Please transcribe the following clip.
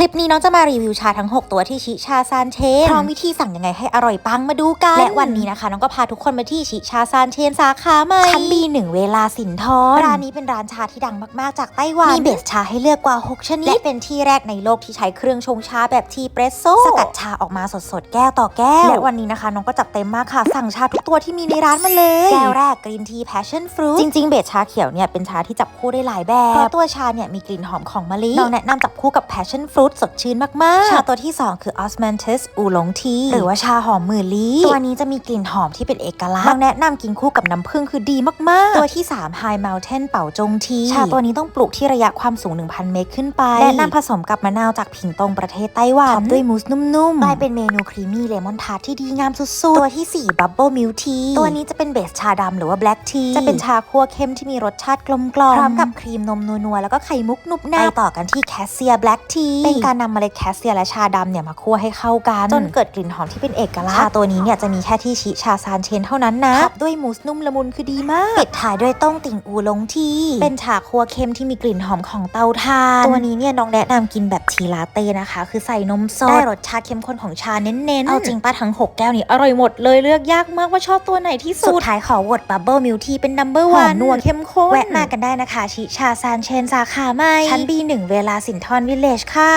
ลิปนี้น้องจะมารีวิวชาทั้ง 6 ตัวที่ชิชาซานเชนพร้อมวิธีสั่งยังไงให้อร่อยปังมาดูกัน และวันนี้นะคะ น้องก็พาทุกคนมาที่ชิชาซานเชนสาขาใหม่ชั้น B1 เวลาสินทรร้านนี้เป็นร้านชาที่ดังมากๆ จากไต้หวัน มีเบสชาให้เลือกกว่า 6 ชนิด และเป็นที่แรกในโลกที่ใช้เครื่องชงชาแบบทีเปรสโซ่สกัดชาออกมาสดๆ แก้วต่อแก้ว และวันนี้นะคะน้องก็จัดเต็มมากค่ะ สั่งชาทุกตัวที่มีในร้านมาเลยแก้วแรกกรีนทีแพชชั่นฟรุตจริงๆเบสชาเขียวเนี่ยเป็นชาที่จับคู่ได้หลายแบบเพราะตัวชาเนี่ยมีกลิ่นหอมของมะลิน้องแนะนำจับคู่กับ passion fruit สดชื่นมากๆ ชาตัวที่ 2 คือ osmanthus อูหลงที หรือว่าชาหอมหมื่นลี้ตัวนี้จะมีกลิ่นหอมที่เป็นเอกลักษณ์น้องแนะนำกินคู่กับน้ำผึ้งคือดีมากๆ ตัวที่ 3 high mountain เป่าจงที ชาตัวนี้ต้องปลูกที่ระยะความสูง 1,000 เมตรขึ้นไป แนะนำผสมกับมะนาวจากผิงตงประเทศไต้หวันท็อปด้วยมูสนุ่มๆกลายเป็นเมนูครีมมี่เลมอนทาร์ตที่ดีงามสุดๆ ตัวที่ 4 bubble milk tea ตัวนี้จะเป็นเบสชาดำหรือว่า black tea จะเป็นชาคั่วเข้มที่มีรสชาติกลมกล่อมพร้อมกับครีมนมนัวๆแล้วก็ไข่มุกนุบนาไปต่อกันที่แคสเซีย black tea เป็นการนำเมล็ดแคสเซียและชาดำเนี่ยมาคั่วให้เข้ากันจนเกิดกลิ่นหอมที่เป็นเอกลักษณ์ชาตัวนี้เนี่ยจะมีแค่ที่ชิชาซานเชนเท่านั้นนะท็อปด้วยมูสนุ่มละมุนคือดีมากปิดท้ายด้วยต้งติ่งอูหลงทีเป็นชาคั่วเข้มที่มีกลิ่นหอมของเตาถ่าน ตัวนี้เนี่ยน้องแนะนำกินแบบทีลาเต้นะคะ คือใส่นมสดได้รสชาติเข้มข้นของชาเน้นๆเอาจริงป้าทั้ง 6 แก้วนี้อร่อยหมดเลยเลือกยากมากว่าชอบตัวไหนที่สุดสุดท้ายขอวดบับเบิลมิลทีเป็นนัมเบอร์วันนัวเข้มข้นแวะมากันได้นะคะชิชาซานเชนสาขาใหม่ชั้น B1 เวลาสินทรวิลเลจค่ะ